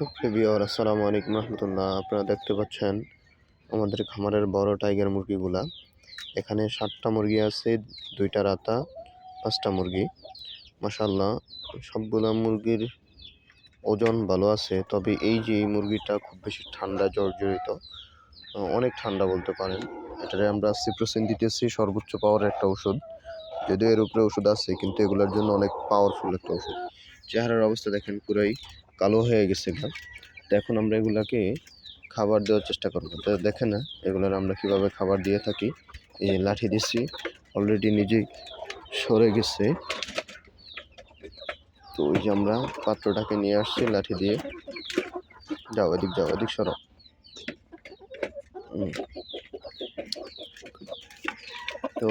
সুপ্রিয় আসসালামু আলাইকুম রহমতুল্লাহ। আপনারা দেখতে পাচ্ছেন আমাদের খামারের বড় টাইগার মুরগিগুলা। এখানে সাতটা মুরগি আছে, দুইটা রাতা, পাঁচটা মুরগি। মাসাল্লাহ সবগুলা মুরগির ওজন ভালো আছে, তবে এই যে এই মুরগিটা খুব বেশি ঠান্ডা, জর্জরিত অনেক ঠান্ডা বলতে পারেন। এটারে আমরা সিপ্রোসিন দিতেছি, সর্বোচ্চ পাওয়ার একটা ওষুধ। যদিও এর উপরে ওষুধ আছে, কিন্তু এগুলোর জন্য অনেক পাওয়ারফুল একটা ওষুধ। চেহারার অবস্থা দেখেন পুরাই কালো হয়ে গেছে এগুলো। তো এখন আমরা এগুলাকে খাবার দেওয়ার চেষ্টা করব। তো দেখেন না, এগুলোর আমরা কীভাবে খাবার দিয়ে থাকি। এই লাঠি দিচ্ছি অলরেডি নিজেই সরে গেছে। তো ওই যে আমরা পাত্রটাকে নিয়ে আসছি লাঠি দিয়ে। যাও এদিক যাও এদিক, সরো। তো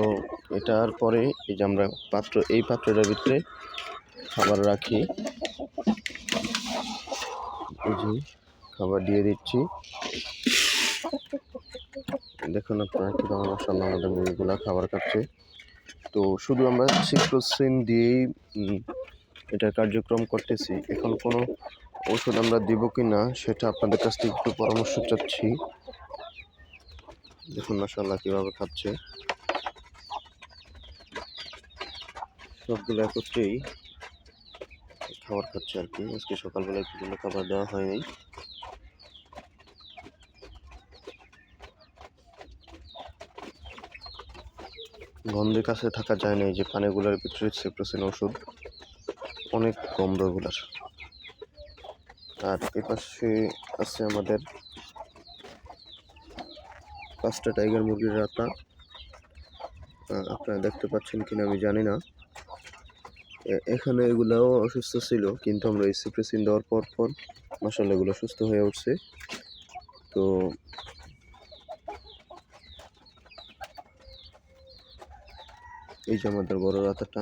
এটার পরে এই যে আমরা পাত্র, এই পাত্রটার ভিতরে খাবার রাখি। যে খাবার দিয়ে দিচ্ছি। দেখুন আপনারা কীভাবে মশাল্লা আমাদের মুরগিগুলো খাবার খাচ্ছে। তো শুধু আমরা সিপ্রোসিন দিয়েই এটা কার্যক্রম করতেছি। এখন কোনো ওষুধ আমরা দিব কি না সেটা আপনাদের কাছ থেকে একটু পরামর্শ চাচ্ছি। দেখুন মশাল্লাহ কীভাবে খাচ্ছে। সবগুলো একত্রেই খাবার খাচ্ছে আর কি। আজকে সকালবেলা একটু জন্য খাবার দেওয়া হয়নি। গন্ধের কাছে থাকা যায় না, এই যে পানিগুলোর ভিতরে সেপ্রোসিন ওষুধ। অনেক কম ওগুলার আর এ পাশে আছে আমাদের পাঁচটা টাইগার মুরগির রাতা আপনারা দেখতে পাচ্ছেন কিনা আমি জানি না। এখানে এগুলাও অসুস্থ ছিল, কিন্তু আমরা সিপ্রেসিন দেওয়ার পর পর মশালা এগুলো সুস্থ হয়ে উঠছে। তো এই যে আমাদের বড় রাতাটা।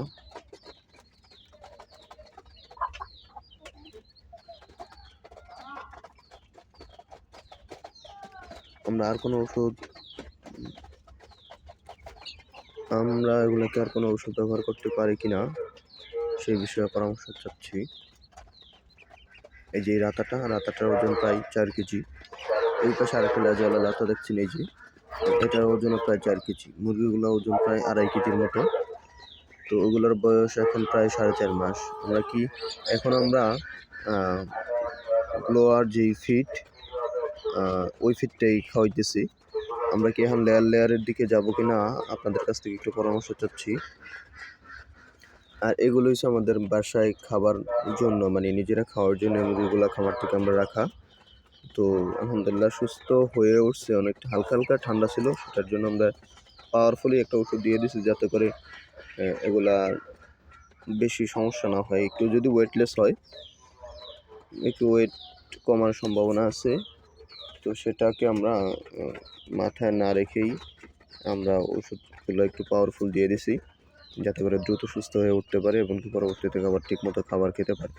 আমরা আর কোনো ওষুধ আমরা এগুলোকে আর কোনো ওষুধ ব্যবহার করতে পারি কিনা? সেই বিষয়ে পরামর্শ চাচ্ছি। এই যে রাতাটা, রাতাটার ওজন প্রায় চার কেজি। এই পাশে আরেকটা লেজাওয়ালা লাতা দেখছেন, এই যে। এটার ওজন প্রায় চার কেজি। মুরগিগুলোর ওজন প্রায় আড়াই কেজির মতো। তো ওগুলোর বয়স এখন প্রায় সাড়ে চার মাস। আমরা কি এখন আমরা গ্লোয়ার যেই ফিট ওই ফিটটাই খাওয়াইতেছি। আমরা কি এখন লেয়ার লেয়ারের দিকে যাব কি না আপনাদের কাছ থেকে একটু পরামর্শ চাচ্ছি। আর এগুলো হচ্ছে আমাদের বাসায় খাবার জন্য মানে নিজেরা খাওয়ার জন্য মুরগিগুলো খাবার থেকে আমরা রাখা। তো আলহামদুলিল্লাহ সুস্থ হয়ে উঠছে, অনেকটা হালকা হালকা ঠান্ডা ছিল, সেটার জন্য আমরা পাওয়ারফুলি একটা ওষুধ দিয়ে দিছি যাতে করে এগুলা বেশি সমস্যা না হয়। একটু যদি ওয়েটলেস হয়, একটু ওয়েট কমার সম্ভাবনা আছে, তো সেটাকে আমরা মাথায় না রেখেই আমরা ওষুধগুলো একটু পাওয়ারফুল দিয়ে দিছি। যাতে করে দ্রুত সুস্থ হয়ে উঠতে পারে এবং কি পরবর্তীতে আবার ঠিকমতো খাবার খেতে পারে।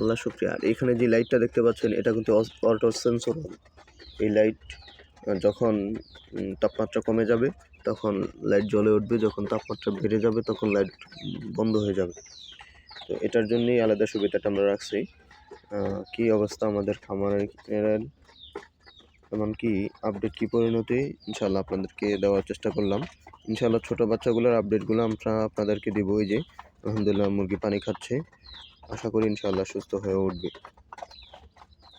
আল্লাহ শুক্রিয়া। আর এখানে যে লাইটটা দেখতে পাচ্ছেন, এটা কিন্তু অটো সেন্সর এই লাইট যখন তাপমাত্রা কমে যাবে, তখন লাইট জ্বলে উঠবে, যখন তাপমাত্রা বেড়ে যাবে, তখন লাইট বন্ধ হয়ে যাবে। তো এটার জন্যই আলাদা সুবিধাটা আমরা রাখছি। কি অবস্থা আমাদের খামারের এমনকি আপডেট কী পরিণতি? ইনশাল্লাহ আপনাদেরকে দেওয়ার চেষ্টা করলাম। ইনশাল্লাহ ছোটো বাচ্চাগুলোর আপডেটগুলো আমরা আপনাদেরকে দেবো যে, আলহামদুলিল্লাহ মুরগি পানি খাচ্ছে। আশা করি ইনশাল্লাহ সুস্থ হয়ে উঠবে।